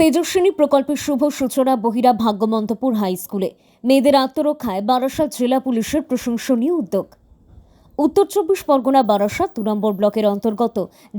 তেজস্বিনী প্রকল্পের শুভ সূচনা বহিরা ভাগ্যমন্তপুর হাই স্কুলে। মেয়েদের আত্মরক্ষায় বারাসাত জেলা পুলিশের প্রশংসনীয় উদ্যোগ। উত্তর চব্বিশ পরগনা বারাসাত দু নম্বর ব্লকের অন্তর্গত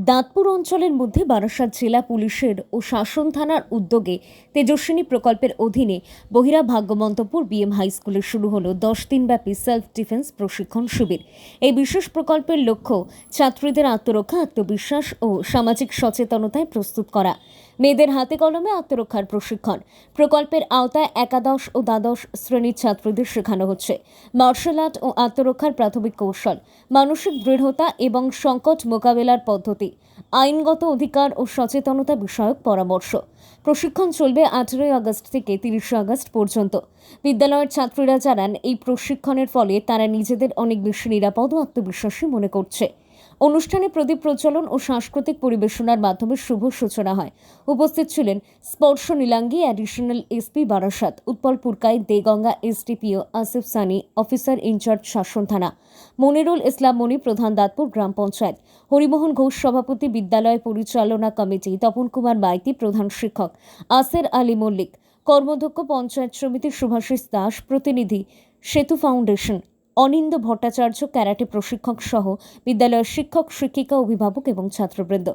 দাঁতপুর অঞ্চলের মধ্যে বারাসাত জেলা পুলিশের ও শাসন থানার উদ্যোগে তেজস্বিনী প্রকল্পের অধীনে বহিরা ভাগ্যমন্তপুর বিএম হাই স্কুলে শুরু হলো দশ দিনব্যাপী সেলফ ডিফেন্স প্রশিক্ষণ শিবির। এই বিশেষ প্রকল্পের লক্ষ্য ছাত্রীদের আত্মরক্ষা, আত্মবিশ্বাস ও সামাজিক সচেতনতায় প্রস্তুত করা। মেয়েদের হাতে কলমে আত্মরক্ষার প্রশিক্ষণ। প্রকল্পের আওতায় একাদশ ও দ্বাদশ শ্রেণির ছাত্রদের শেখানো হচ্ছে। মার্শাল আর্ট ও আত্মরক্ষার প্রাথমিক কৌশল, মানসিক দৃঢ়তা এবং সংকট মোকাবেলার পদ্ধতি, আইনগত অধিকার ও সচেতনতা বিষয়ক পরামর্শ। প্রশিক্ষণ চলবে আঠেরোই আগস্ট থেকে তিরিশে আগস্ট পর্যন্ত। বিদ্যালয়ের ছাত্রীরা জানান, এই প্রশিক্ষণের ফলে তারা নিজেদের অনেক বেশি নিরাপদ ও আত্মবিশ্বাসী মনে করছে। অনুষ্ঠানে প্রদীপ প্রচলন ও সাংস্কৃতিক পরিবেশনার মাধ্যমে শুভ সূচনা হয়। উপস্থিত ছিলেন Sparsh Nilangi additional SP Barasat, Utpal Purkait, Deganga SDPO Asif Sunny officer in charge Shasan থানা। মনিরুল ইসলাম মনি, প্রধান দাঁতপুর গ্রাম পঞ্চায়েত। হরিমোহন ঘোষ, সভাপতি বিদ্যালয় পরিচালনা কমিটি। তপন কুমার মাইতি, প্রধান শিক্ষক। আসের আলী মল্লিক, কর্মধ্যক্ষ পঞ্চায়েত সমিতি সুভাষিস দাস, প্রতিনিধি, সেতু ফাউন্ডেশন। অনিন্দ ভট্টাচার্য, ক্যারাটে প্রশিক্ষক সহ বিদ্যালয়ের শিক্ষক, শিক্ষিকা, অভিভাবক এবং ছাত্রবৃন্দ।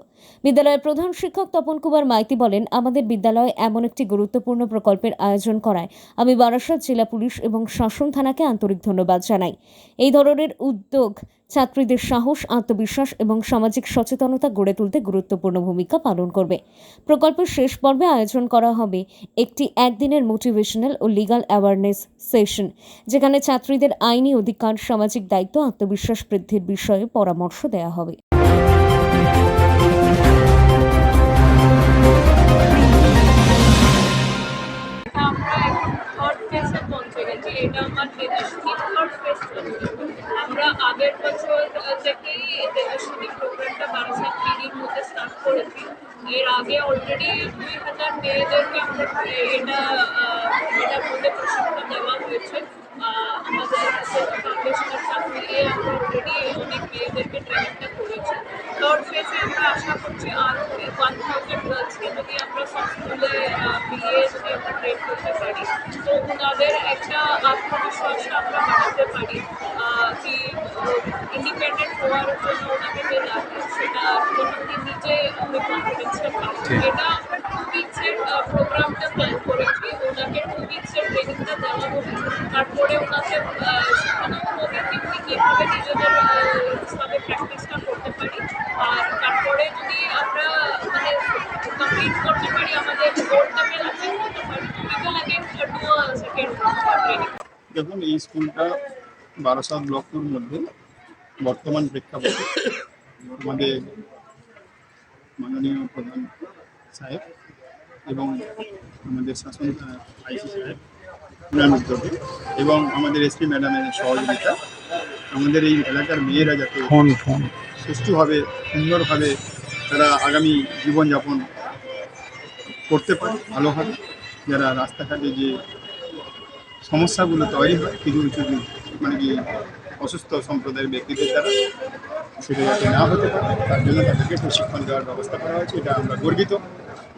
বিদ্যালয়ের প্রধান শিক্ষক তপন কুমার মাইতি বলেন, আমাদের বিদ্যালয়ে এমন একটি গুরুত্বপূর্ণ প্রকল্পের আয়োজন করায়। আমি বারাসাত জেলা পুলিশ এবং শাসন থানাকে আন্তরিক ধন্যবাদ জানাই। এই ধরনের উদ্যোগ ছাত্রীদের সাহস, আত্মবিশ্বাস এবং সামাজিক সচেতনতা গড়ে তুলতে গুরুত্বপূর্ণ ভূমিকা পালন করবে। প্রকল্পের শেষ পর্বে আয়োজন করা হবে একটি একদিনের মোটিভেশনাল ও লিগাল অ্যাওয়ারনেস সেশন যেখানে ছাত্রীদের আইনি অধিকার, সামাজিক দায়িত্ব, আত্মবিশ্বাস বৃদ্ধির বিষয়ে পরামর্শ দেওয়া হবে। এটা আমরা এখন থার্ড ফেজে পৌঁছে গেছি এটা আমার তেজস্বিনী থার্ড ফেজ চলছে আমরা আগের বছর আহ, থেকেই এই তেজস্বিনী প্রোগ্রামটা বারাসাত পিডির মধ্যে স্টার্ট করেছি এর আগে অলরেডি দুই হাজার মেয়েদেরকে আমরা এটা এটার মধ্যে প্রশিক্ষণ দেওয়া হয়েছে। আমাদের ফাউন্ডেশনের মিলিয়ে আমরা অলরেডি অনেক মেয়েদেরকে ট্রেনিংটা করেছি। থার্ড ফেজে আমরা আশা করছি আর ওয়ান থাউজেন্ড গার্লসকে যদি আমরা সব স্কুলে মিলিয়ে যদি আমরা ট্রেন করতে পারি। তো ওনাদের একটা আত্মবিশ্বাস আমরা বাড়াতে পারি। আহ, কি ইন্ডিপেন্ডেন্ট হওয়ার জন্য ওনাকে যে লাগে সেটা ওনাকে নিজে ওই কনফিডেন্সটা পায় এটা আমরা টু উইকসের প্রোগ্রামটা প্ল্যান করেছি ওনাকে টু উইকসের ট্রেনিংটা দেওয়া হবে তারপরে ওনাকে আহ, শেখানো হবে কি উনি কীভাবে নিজেদের হিসাবে প্র্যাকটিসটা করতে পারি আর তারপরে যদি আমরা মানে কমপ্লিট করতে পারি আমাদের গোলটাকে অ্যাচিভ করতে পারি we will again do a second training দেখুন এই স্কুলটা বারাসাত ব্লকের মধ্যে বর্তমান প্রেক্ষাপটে আমাদের মাননীয় প্রধান সাহেব এবং আমাদের শাসন আইসি সাহেব ওনার উদ্যোগে এবং আমাদের এসপি ম্যাডামের সহযোগিতা। আমাদের এই এলাকার মেয়েরা যাতে সুষ্ঠুভাবে সুন্দরভাবে তারা আগামী জীবনযাপন করতে পারে ভালোভাবে যারা রাস্তাঘাটে যে সমস্যাগুলো তৈরি হয় কিছু কিছু মানে কি অসুস্থ সম্প্রদায়ের ব্যক্তিদের দ্বারা সেটা যাতে না হতে পারে, তার জন্য তাদেরকে প্রশিক্ষণ দেওয়ার ব্যবস্থা করা হয়েছে। এটা আমরা গর্বিত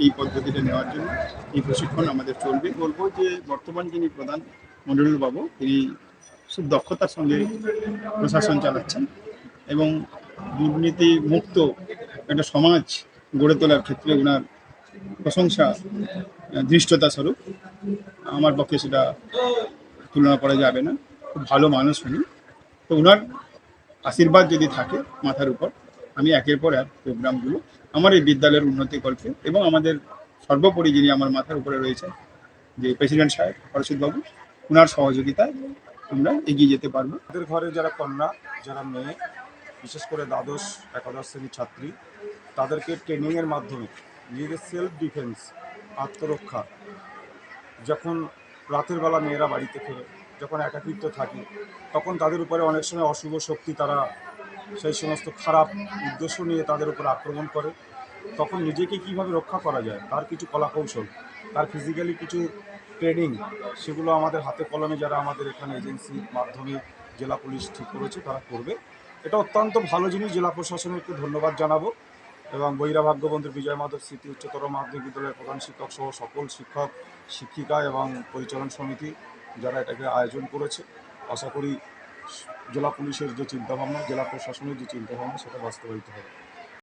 এই পদ্ধতিটা নেওয়ার জন্য। এই প্রশিক্ষণ আমাদের চলবে। বলব যে বর্তমান যিনি প্রধান মন্ডল বাবু তিনি খুব দক্ষতার সঙ্গে প্রশাসন চালাচ্ছেন এবং দুর্নীতি মুক্ত একটা সমাজ গড়ে তোলার ক্ষেত্রে ওনার প্রশংসা ধৃষ্টতা স্বরূপ আমার পক্ষে সেটা তুলনা করা যাবে না। খুব ভালো মানুষ উনি। তো ওনার আশীর্বাদ যদি থাকে মাথার উপর, আমি একের পর এক প্রোগ্রামগুলো আমার এই বিদ্যালয়ের উন্নতি কল্পে এবং আমাদের সর্বোপরি যিনি আমার মাথার উপরে রয়েছেন, যে প্রেসিডেন্ট সাহেব হরষিতবাবু ওনার সহযোগিতায় আমরা এগিয়ে যেতে পারব। আমাদের ঘরে যারা কন্যা, যারা মেয়ে, বিশেষ করে দ্বাদশ, একাদশ শ্রেণির ছাত্রী, তাদেরকে ট্রেনিংয়ের মাধ্যমে নিজেদের সেলফ ডিফেন্স আত্মরক্ষা, যখন রাতের বেলা মেয়েরা বাড়িতে ফেরে যখন একাকিত্ব থাকে, তখন তাদের উপরে অনেক সময় অশুভ শক্তি তারা সেই সমস্ত খারাপ উদ্দেশ্য নিয়ে তাদের উপর আক্রমণ করে। তখন নিজেকে কীভাবে রক্ষা করা যায়, তার কিছু কলাকৌশল, তার ফিজিক্যালি কিছু ট্রেনিং সেগুলো আমাদের হাতে কলমে যারা আমাদের এখানে এজেন্সির মাধ্যমে জেলা পুলিশ ঠিক করেছে, তারা করবে। এটা অত্যন্ত ভালো জিনিস, জেলা প্রশাসনকে ধন্যবাদ জানাব এবং বৈরাভাগ্য বন্ধু বিজয় মাধব স্মৃতি উচ্চতর মাধ্যমিক বিদ্যালয়ের প্রধান শিক্ষক সহ সকল শিক্ষক, শিক্ষিকা এবং পরিচালন সমিতি যারা এটাকে আয়োজন করেছে, আশা করি জেলা পুলিশের যে চিন্তাভাবনা, জেলা প্রশাসনের যে চিন্তাভাবনা, সেটা বাস্তবায়িত হবে।